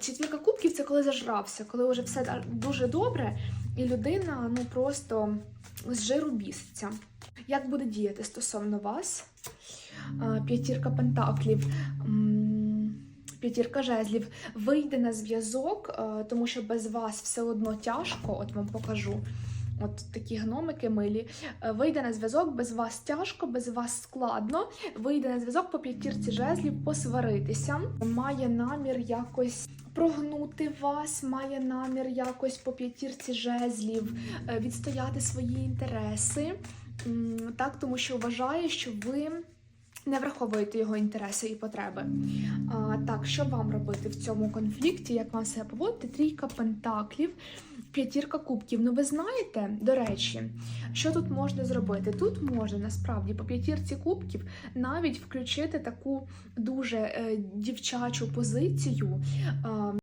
Четвірка кубків це коли зажрався, коли вже все дуже добре, і людина ну просто з жиру біситься. Як буде діяти стосовно вас? П'ятірка пентаклів. П'ятірка жезлів вийде на зв'язок, тому що без вас все одно тяжко. От вам покажу. От такі гномики милі. Е, Вийде на зв'язок, без вас тяжко, без вас складно. Вийде на зв'язок по п'ятірці жезлів, посваритися. Має намір якось прогнути вас, має намір якось по п'ятірці жезлів е, відстояти свої інтереси. Так, тому що вважає, що ви не враховуєте його інтереси і потреби. А, так, що вам робити в цьому конфлікті? Як вам себе поводити? Трійка пентаклів, п'ятірка кубків. Ну, ви знаєте, до речі, що тут можна зробити? Тут можна насправді по п'ятірці кубків навіть включити таку дуже е, дівчачу позицію. Е,